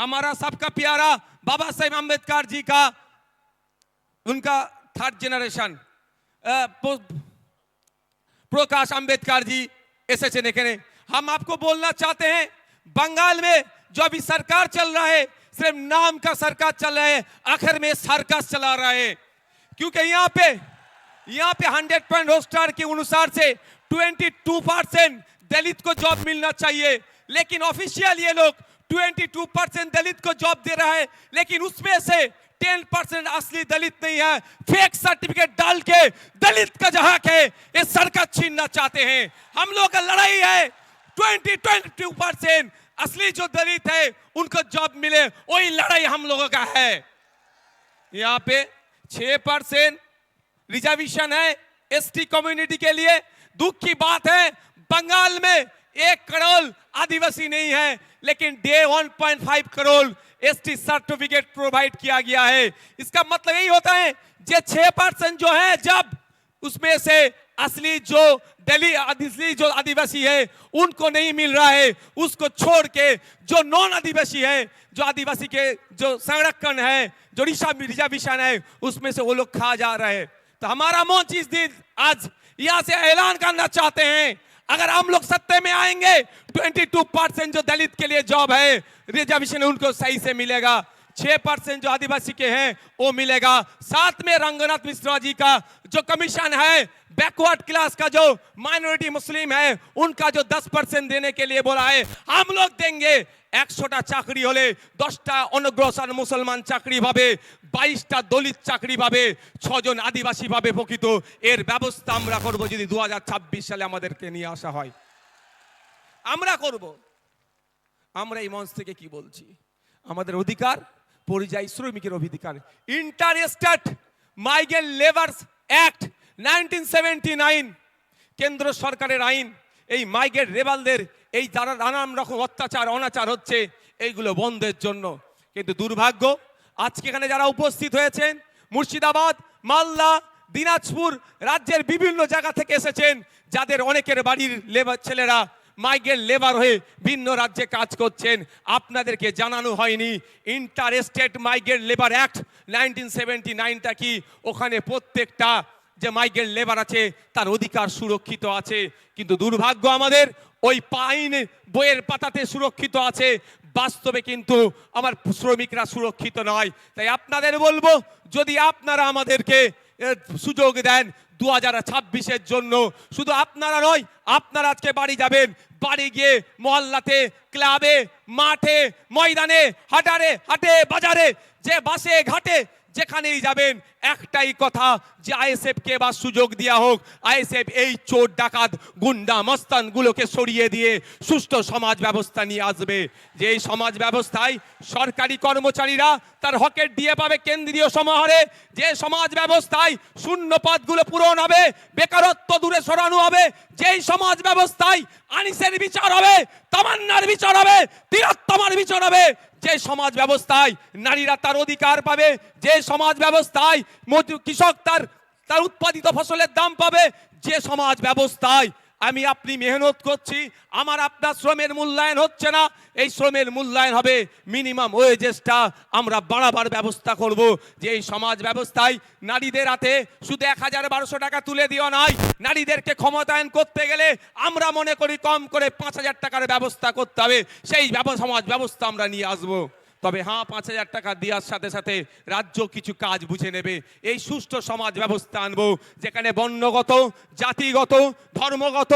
हमारा सबका प्यारा बाबा साहेब अंबेडकर जी का, उनका थर्ड जनरेशन प्रकाश अंबेडकर जी एसएचएन एखेने हम आपको बोलना चाहते हैं, बंगाल में जो अभी सरकार चल रहा है, सिर्फ़ नाम का सरकार चल रहा है, आखिर में सर्कस चला रहा है। क्योंकि यहाँ पे यहाँ पे हंड्रेड पॉइंट रोस्टर के अनुसार से 22 परसेंट दलित को जॉब मिलना चाहिए। लेकिन ऑफिशियल ये लोग 22 परसेंट दलित को जॉब दे रहा है, लेकिन उसमें से 10 परसेंट असली दलित नहीं है। फेक सर्टिफिकेट डाल के दलित का जहाँ है ये सरकार छीनना चाहते हैं। हम लोग का लड़ाई है। 20 22 परसेंट असली जो दलित है, उनको जॉब मिले। वही लड़ाई हम लोगों का है। यहाँ पे छह परसेंट रिजर्वेशन है एसटी कम्युनिटी के लिए। दुख की बात है, बंगाल में एक करोड़ आदिवासी नहीं है, लेकिन डे 1.5 करोड़ एसटी सर्टिफिकेट प्रोवाइड किया गया है। इसका मतलब यही होता है, जे छह परसेंट जो है, जब उसमें से असली जो दिल्ली, असली जो आदिवासी है, उनको नहीं मिल रहा है, उसको छोड़ के जो नॉन आदिवासी है, जो आदिवासी के जो संरक्षण है, जो रिशा रिजर्वेशन है, उसमें से वो लोग खा जा रहे हैं। तो हमारा मोन चीज़ दिन आज यहाँ से ऐलान करना चाहते हैं अगर हम लोग सत्ते में आएँगे, 22 परसेंट जो दलित के लिए जॉब है रिजर्वेशन उनको सही से मिलेगा। छह परसेंट जो आदिवासी के हैं वो मिलेगा साथ में रंगनाथ मिश्रा जी का जो कमीशन है बैकवर्ड क्लास का जो माइनॉरिटी मुस्लिम है उनका जो 10 परसेंट देने के लिए बोला है हम लोग देंगे একশোটা চাকরি হলে দশটা অনগ্রসর মুসলমান চাকরি পাবে বাইশটা দলিত চাকরি পাবে ছজন আদিবাসী পাবে প্রকৃত এর ব্যবস্থা আমরা করব যদি দু সালে আমাদেরকে নিয়ে আসা হয় আমরা করব আমরা এই মঞ্চ থেকে কি বলছি আমাদের অধিকার পরিযায়ী শ্রমিকের অধিকার interested migrant labours act nineteen কেন্দ্র সরকারের আইন, এই মাইগ্রেন্ট রেবালদের এই যারা নানান রকম অত্যাচার, অনাচার হচ্ছে, এইগুলো বন্ধের জন্য। কিন্তু দুর্ভাগ্য, আজকে এখানে যারা উপস্থিত হয়েছেন, মুর্শিদাবাদ, মালদা, দিনাজপুর রাজ্যের বিভিন্ন জায়গা থেকে এসেছেন, যাদের অনেকের বাড়ির লেবার ছেলেরা মাইগ্রেন্ট লেবার হয়ে ভিন্ন রাজ্যে কাজ করছেন। আপনাদেরকে জানানো হয়নি inter state migrant labour act nineteen seventy নাইনটা কি? ওখানে প্রত্যেকটা যে মাইগ্রেন্ট লেবার আছে, তার অধিকার সুরক্ষিত আছে। কিন্তু দুর্ভাগ্য আমাদের, ওই পাইন বইয়ের পাতাতে সুরক্ষিত আছে। বাস্তবে কিন্তু আমার শ্রমিকরা সুরক্ষিত নয়। তাই আপনাদের বলব, যদি আপনারা আমাদেরকে সুযোগ দেন দু হাজার ছাব্বিশের জন্য। শুধু আপনারা নয়, আপনারা আজকে বাড়ি যাবেন বাড়ি গিয়ে মহল্লাতে ক্লাবে মাঠে ময়দানে হাটারে হাটে বাজারে যে বাসে ঘাটে যেখানেই যাবেন, একটাই কথা, যে আইএসএফ কে এবার সুযোগ দেওয়া হোক। আইএসএফ এই চোর, ডাকাত, গুন্ডা, মস্তানগুলোকে সরিয়ে দিয়ে সুস্থ সমাজ ব্যবস্থা নিয়ে আসবে। যে এই সমাজ ব্যবস্থায় সরকারি কর্মচারীরা তার হকের দিয়ে পাবে কেন্দ্রীয় সমাহারে, যে সমাজ ব্যবস্থায় শূন্য পদগুলো পূরণ হবে, বেকারত্ব দূরে সরানো হবে, যেই সমাজ ব্যবস্থায় আনিসের বিচার হবে তামান্নার বিচার হবে তিরোত্তমার বিচার হবে। যে সমাজ ব্যবস্থায় নারীরা তার অধিকার পাবে, যে সমাজ ব্যবস্থায় কৃষক তার তার উৎপাদিত ফসলের দাম পাবে, যে সমাজ ব্যবস্থায় আমি আপনি মেহনত করছি, আমার আপনার শ্রমের মূল্যায়ন হচ্ছে না। এই শ্রমের মূল্যায়ন হবে মিনিমাম ওয়েজেসটা আমরা বাড়াবার ব্যবস্থা করব। যে এই সমাজ ব্যবস্থায় নারীদের হাতে শুধু এক হাজার বারোশো টাকা তুলে দিও নয়, নারীদেরকে ক্ষমতায়ন করতে গেলে আমরা মনে করি কম করে পাঁচ হাজার টাকার ব্যবস্থা করতে হবে। সেই সমাজ ব্যবস্থা আমরা নিয়ে আসব। তবে হ্যাঁ পাঁচ হাজার টাকা দেওয়ার সাথে সাথে রাজ্য কিছু কাজ বুঝে নেবে। এই সুষ্ঠু সমাজ ব্যবস্থা আনব, যেখানে বর্ণগত, জাতিগত, ধর্মগত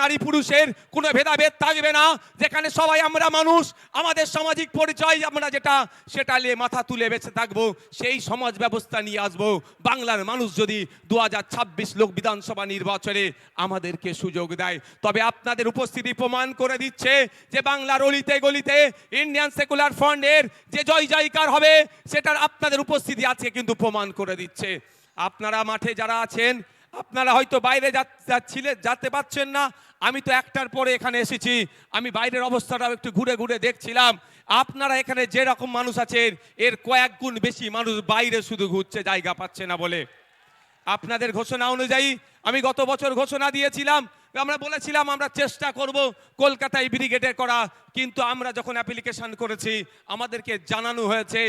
নারী পুরুষের কোনো ভেদাভেদ থাকবে না, যেখানে সবাই আমরা মানুষ, আমাদের সামাজিক পরিচয় আমরা যেটা, সেটা নিয়ে মাথা তুলে বেঁচে থাকব, সেই সমাজ ব্যবস্থা নিয়ে আসব। বাংলার মানুষ যদি দু হাজার ছাব্বিশ লোক বিধানসভা নির্বাচনে আমাদেরকে সুযোগ দেয়, তবে আপনাদের উপস্থিতি প্রমাণ করে দিচ্ছে যে বাংলার অলিতে গলিতে ইন্ডিয়ান সেকুলার ফ্রন্টের যে জয় জয়কার হবে, সেটার আপনাদের উপস্থিতি আজকে কিন্তু প্রমাণ করে দিচ্ছে। আপনারা মাঠে যারা আছেন, আপনারা হয়তো বাইরে যাচ্ছিলেন যেতে পাচ্ছেন না। আমি তো একটার পরে এখানে এসেছি। আমি বাইরের অবস্থাটাও একটু ঘুরে ঘুরে দেখছিলাম। আপনারা এখানে যে রকম মানুষ আছেন, এর কয়েক গুণ বেশি মানুষ বাইরে শুধু ঘুরছে, জায়গা পাচ্ছে না বলে। আপনাদের ঘোষণা অনুযায়ী আমি গত বছর ঘোষণা দিয়েছিলাম। আমরা বলেছিলাম, আমরা চেষ্টা করব কলকাতায় ব্রিগেডে করা কিন্তু আমরা যখন অ্যাপ্লিকেশন করেছি, আমাদেরকে জানানো হয়েছে,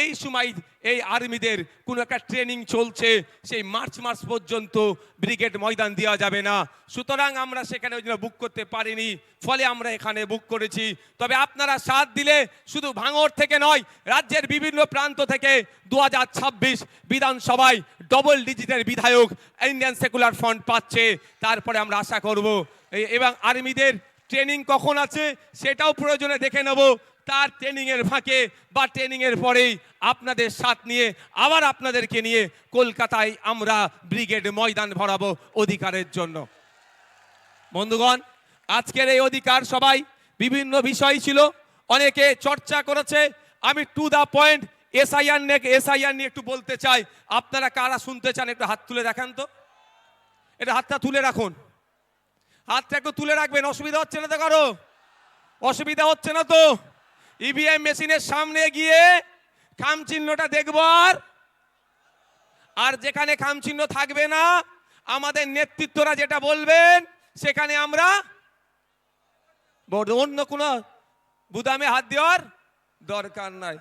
এই সময় এই আর্মিদের কোনো একটা ট্রেনিং চলছে, সেই মার্চ মাস পর্যন্ত ব্রিগেড ময়দান দেওয়া যাবে না। সুতরাং আমরা সেখানে ওই বুক করতে পারিনি, ফলে আমরা এখানে বুক করেছি। তবে আপনারা সাথ দিলে শুধু ভাঙড় থেকে নয়, রাজ্যের বিভিন্ন প্রান্ত থেকে দু হাজার ছাব্বিশ বিধানসভায় ডবল ডিজিটের বিধায়ক ইন্ডিয়ান সেকুলার ফ্রন্ট পাচ্ছে। তারপরে আমরা আশা করব এবং আর্মিদের ট্রেনিং কখন আছে সেটাও প্রয়োজনে দেখে নেব। তার ট্রেনিংয়ের ফাঁকে বা ট্রেনিংয়ের পরেই আপনাদের সাথ নিয়ে আবার আপনাদেরকে নিয়ে কলকাতায় আমরা ব্রিগেড ময়দান ভরাবো অধিকারের জন্য। বন্ধুগণ, আজকের এই অধিকার সবাই বিভিন্ন বিষয় ছিল, অনেকে চর্চা করেছে। আমি টু দা পয়েন্ট এসআইআর নিয়ে এসআইআর নিয়ে একটু বলতে চাই। আপনারা কারা শুনতে চান, একটু হাত তুলে দেখান তো। এটা হাতটা তুলে রাখুন। হাতটা একটু তুলে রাখবেন, অসুবিধা হচ্ছে না তো কারও? অসুবিধা হচ্ছে না তো? ইভিএম মেশিনের সামনে গিয়ে খাম চিহ্নটা দেখব আর। যেখানে খাম চিহ্ন থাকবে না, আমাদের নেতৃত্বরা যেটা বলবেন, সেখানে আমরা অন্য কোনো বুদামে হাত দেওয়ার দরকার নাই।